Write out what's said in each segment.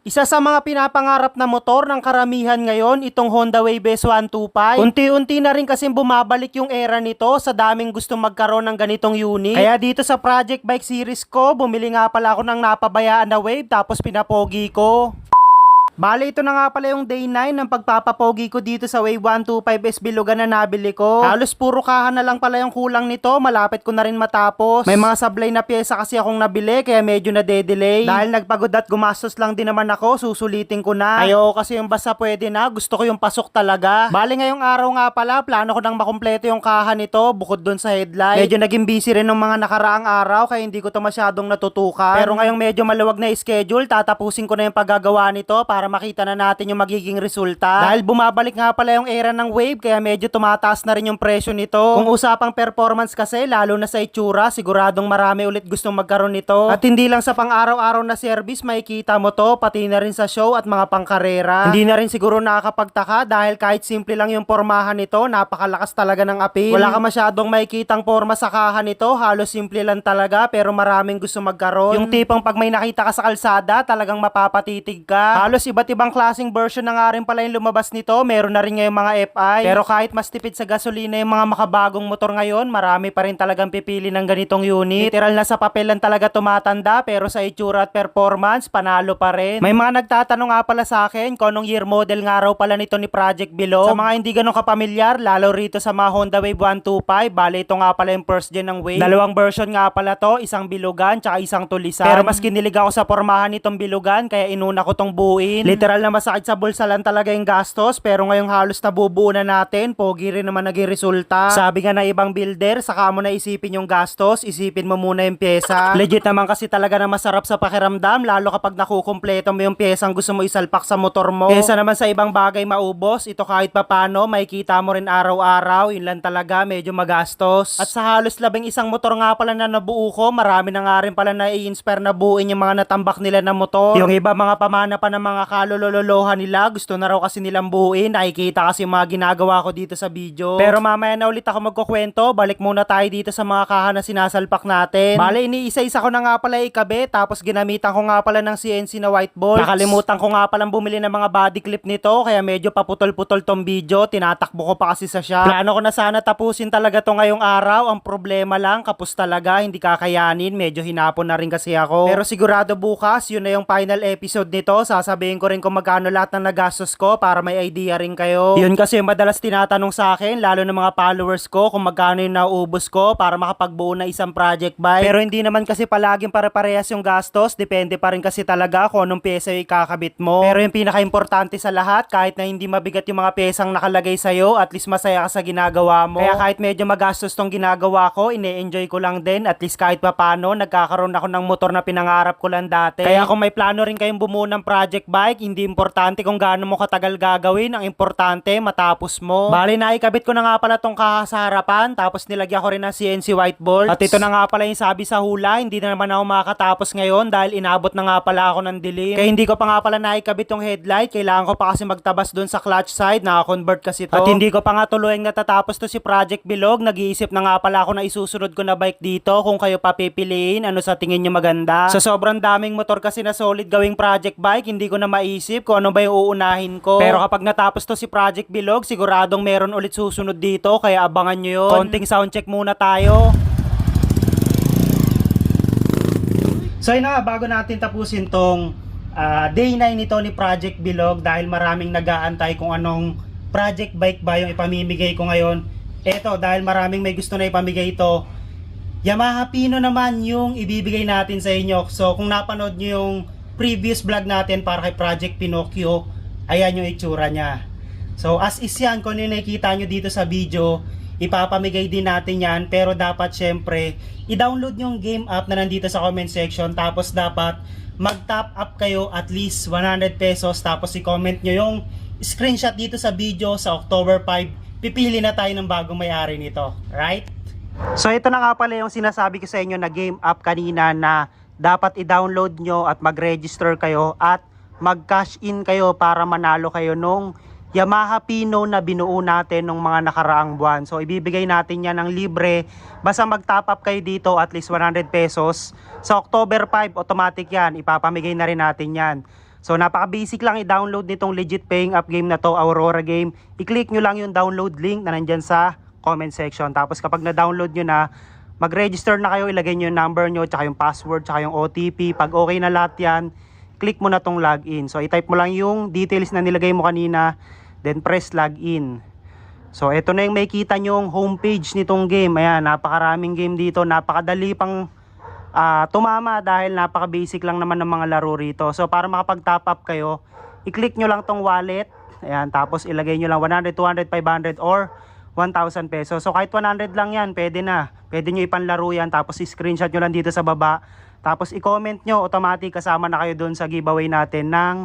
Isa sa mga pinapangarap na motor ng karamihan ngayon, itong Honda Wave S125. Unti-unti na rin kasi bumabalik yung era nito sa daming gustong magkaroon ng ganitong unit. Kaya dito sa Project Bike Series ko, bumili nga pala ako ng napabayaan na Wave tapos pinapogi ko. Bale, ito na nga pala yung day 9 ng pagpapapogi ko dito sa Wave 125S Bilugan na nabili ko. Halos puro kahan na lang pala yung kulang nito, malapit ko na rin matapos. May mga sablay na pyesa kasi akong nabili, kaya medyo na delay Dahil nagpagod at gumastos lang din naman ako, susulitin ko na. Ayoko kasi yung basta pwede na, gusto ko yung pasok talaga. Bale, ngayong araw nga pala, plano ko nang makumpleto yung kahan nito, bukod dun sa headlight. Medyo naging busy rin ng mga nakaraang araw, kaya hindi ko to masyadong natutukan. Pero ngayong medyo maluwag na schedule, tatapusin ko na yung paggagawa nito para makita na natin yung magiging resulta. Dahil bumabalik nga pala yung era ng wave kaya medyo tumataas na rin yung presyo nito. Kung usapang performance kasi lalo na sa itsura siguradong marami ulit gustong magkaroon nito. At hindi lang sa pang-araw-araw na service makikita mo to pati na rin sa show at mga pangkarera. Hindi na rin siguro nakakapagtaka dahil kahit simple lang yung pormahan nito napakalakas talaga ng appeal. Wala ka masyadong makikitang porma sa kahan nito halos simple lang talaga pero maraming gusto magkaroon. Yung tipong pag may nakita ka sa kalsada talagang mapapatitig ka. Halos iba't ibang klaseng version na nga rin pala yung lumabas nito. Meron na rin ngayong mga FI. Pero kahit mas tipid sa gasolina yung mga makabagong motor ngayon, marami pa rin talagang pipili ng ganitong unit. Literal na sa papel lang talaga tumatanda pero sa itsura at performance, panalo pa rin. May mga nagtatanong nga pala sa akin kung anong year model nga raw pala nito ni Project Below. Sa mga hindi ganun kapamilyar, lalo rito sa mga Honda Wave 125, bale ito nga pala yung first gen ng Wave. Dalawang version nga pala to, isang bilugan tsaka isang tulisan. Pero mas kinilig ako sa pormahan nitong bilugan kaya inuna ko tong buuin. Literal na masakit sa bulsa lang talaga yung gastos pero ngayong halos nabubuo na natin, pogi rin naman naging resulta. Sabi nga na ibang builder, saka mo na isipin yung gastos, isipin mo muna yung pyesa. Legit naman kasi talaga na masarap sa pakiramdam lalo kapag nakukumpleto mo yung pyesang gusto mo isalpak sa motor mo. Kesa naman sa ibang bagay maubos, ito kahit papano, makikita mo rin araw-araw, yun lang talaga, medyo magastos. At sa halos labing isang motor nga pala na nabuo ko, marami na nga rin pala na i-inspire na buuin yung mga natambak nila na motor. Yung iba mga pamana pa ng mga kalololohan nila, gusto na raw kasi nilang buuin, nakikita kasi mga ginagawa ko dito sa video. Pero mamaya na ulit ako magkukwento, balik muna tayo dito sa mga kaha na sinasalpak natin. Bale, iniisa-isa ko na nga pala ikabe, tapos ginamitan ko nga pala ng CNC na white ball. Nakalimutan ko nga palang bumili ng mga body clip nito, kaya medyo paputol-putol tong video, tinatakbo ko pa kasi sa shop. Plano ko na sana tapusin talaga to ngayong araw, ang problema lang, kapos talaga, hindi kakayanin, medyo hinapon na rin kasi ako. Pero sigurado bukas, yun na yung final episode nito, sasabihin ko rin kung magkano lahat ng nagastos ko para may idea rin kayo. Yun kasi yung madalas tinatanong sa akin, lalo ng mga followers ko, kung magkano yung nauubos ko para makapagbuo na isang project bike. Pero hindi naman kasi palaging pare-parehas yung gastos, depende pa rin kasi talaga kung anong pyesa yung ikakabit mo. Pero yung pinaka-importante sa lahat, kahit na hindi mabigat yung mga pyesang nakalagay sa'yo, at least masaya ka sa ginagawa mo. Kaya kahit medyo magastos tong ginagawa ko, ine-enjoy ko lang din, at least kahit papano, nagkakaroon ako ng motor na pinangarap ko lang dati. Kaya kung may plano rin kayong bumuo ng project bike, hindi importante kung gaano mo katagal gagawin, ang importante matapos mo. Bali na ikabit ko na nga pala tong kaha sa harapan, tapos nilagyan ko rin ng CNC white bolt. At ito na nga pala yung sabi sa hula, hindi na naman ako makakatapos ngayon dahil inabot na nga pala ako ng dilim. Kaya hindi ko pa nga pala naikabit yung headlight, kailangan ko pa kasi magtabas doon sa clutch side, naka-convert kasi to. At hindi ko pa nga tuluyang natatapos to si Project Bilog, nag-iisip na nga pala ako na isusunod ko na bike dito kung kayo papipiliin, ano sa tingin nyo maganda. Sa sobrang daming motor kasi na solid gawing project bike, hindi ko na maisip kung ano ba yung uunahin ko. Pero kapag natapos to si Project Bilog, siguradong meron ulit susunod dito, kaya abangan nyo yun. Konting soundcheck muna tayo. So yun na nga, bago natin tapusin tong ah, day 9 nito ni Project Bilog dahil maraming nag-aantay kung anong project bike ba yung ipamimigay ko ngayon. Eto, dahil maraming may gusto na ipamigay ito, Yamaha Pino naman yung ibibigay natin sa inyo. So kung napanood nyo yung previous vlog natin para kay Project Pinocchio, ayan yung itsura niya. So as is yan, kung ano yung nakikita nyo dito sa video, ipapamigay din natin yan. Pero dapat syempre, i-download yung game app na nandito sa comment section. Tapos dapat mag-top up kayo at least 100 pesos. Tapos i-comment nyo yung screenshot dito sa video sa October 5. Pipili na tayo ng bagong may-ari nito. Right? So ito na nga pala yung sinasabi ko sa inyo na game app kanina na dapat i-download nyo at mag-register kayo at mag-cash in kayo para manalo kayo nung Yamaha Pino na binuo natin nung mga nakaraang buwan. So ibibigay natin yan ng libre. Basta mag-top up kayo dito at least 100 pesos. Sa October 5, automatic yan. Ipapamigay na rin natin yan. So napaka-basic lang i-download nitong legit paying app game na to, Aurora Game. I-click nyo lang yung download link na nandyan sa comment section. Tapos kapag na-download nyo na, mag-register na kayo, ilagay nyo yung number nyo, tsaka yung password, tsaka yung OTP. Pag okay na lahat yan, click mo na tong login. So i-type mo lang yung details na nilagay mo kanina, then press login. So ito na yung makikita nyo yung homepage nitong game. Ayan, napakaraming game dito, napakadali pang ah, tumama dahil napaka-basic lang naman ng mga laro rito. So para makapag-top up kayo, i-click nyo lang tong wallet. Ayan, tapos ilagay nyo lang 100, 200, 500 or 1,000 pesos. So kahit 100 lang yan, pwede na. Pwede nyo ipanlaro yan, tapos i-screenshot nyo lang dito sa baba. Tapos i-comment nyo, automatic kasama na kayo dun sa giveaway natin ng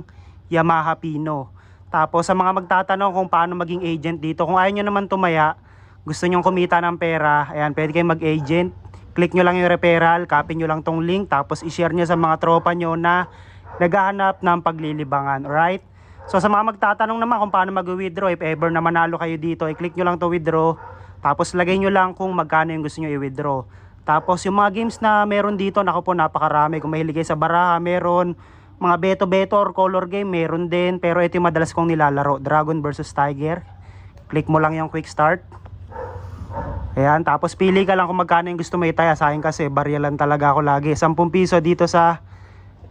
Yamaha Pino. Tapos sa mga magtatanong kung paano maging agent dito, kung ayaw nyo naman tumaya, gusto nyo kumita ng pera, ayan, pwede kayong mag-agent. Click nyo lang yung referral, copy nyo lang tong link, tapos i-share nyo sa mga tropa nyo na naghahanap ng paglilibangan, alright? So sa mga magtatanong naman kung paano mag-withdraw, if ever na manalo kayo dito, i-click nyo lang to withdraw, tapos lagay nyo lang kung magkano yung gusto nyo i-withdraw. Tapos yung mga games na meron dito, naku po napakarami. Kung mahilig kayo sa baraha, meron. Mga beto-beto or color game, meron din. Pero ito yung madalas kong nilalaro, Dragon versus Tiger. Click mo lang yung quick start. Ayan, tapos pili ka lang kung magkano yung gusto mo itaya. Sa kasi, baryalan talaga ako lagi. 10 piso dito sa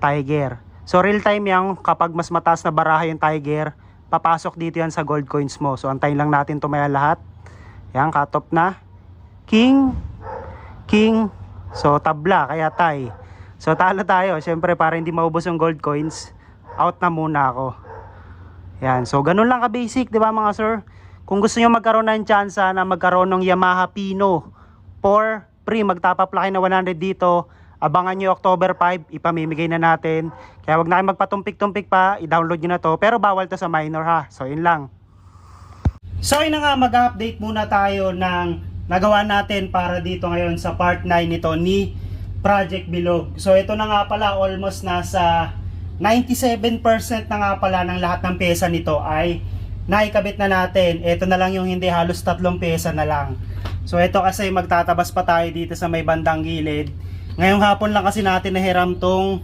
Tiger. So real time yan, kapag mas mataas na baraha yung Tiger, papasok dito yan sa gold coins mo. So antayin lang natin tumaya lahat. Yan, off na. King, King, so tabla, kaya tay. So talo tayo, syempre para hindi maubos yung gold coins, out na muna ako. Yan, so ganun lang ka-basic, di ba mga sir? Kung gusto nyo magkaroon ng chance na magkaroon ng Yamaha Pino for free, magtap up lang na 100 dito, abangan nyo October 5, ipamimigay na natin. Kaya wag na kayo magpatumpik-tumpik pa, i-download nyo na to. Pero bawal to sa minor ha, so yun lang. So yun nga, mag-update muna tayo ng nagawa natin para dito ngayon sa part 9 nito ni Project Bilog. So ito na nga pala, almost nasa 97% na nga pala ng lahat ng pyesa nito ay naikabit na natin. Ito na lang yung hindi halos tatlong pyesa na lang. So ito kasi magtatabas pa tayo dito sa may bandang gilid. Ngayong hapon lang kasi natin nahiram tong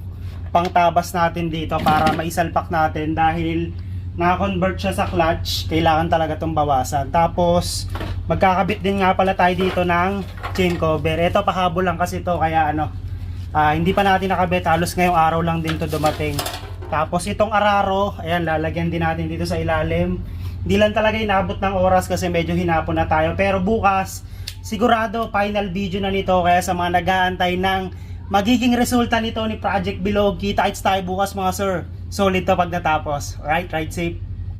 pangtabas natin dito para maisalpak natin dahil naka-convert siya sa clutch, kailangan talaga itong bawasan. Tapos, magkakabit din nga pala tayo dito ng chain cover. Ito, pahabol lang kasi to kaya ano, ah, hindi pa natin nakabit, halos ngayong araw lang din to dumating. Tapos itong araro, ayan, lalagyan din natin dito sa ilalim. Hindi lang talaga inabot ng oras kasi medyo hinapon na tayo. Pero bukas, sigurado final video na nito. Kaya sa mga nag-aantay ng magiging resulta nito ni Project Bilog, kita-kits tayo bukas mga sir. Solid to pag natapos. Alright, ride safe.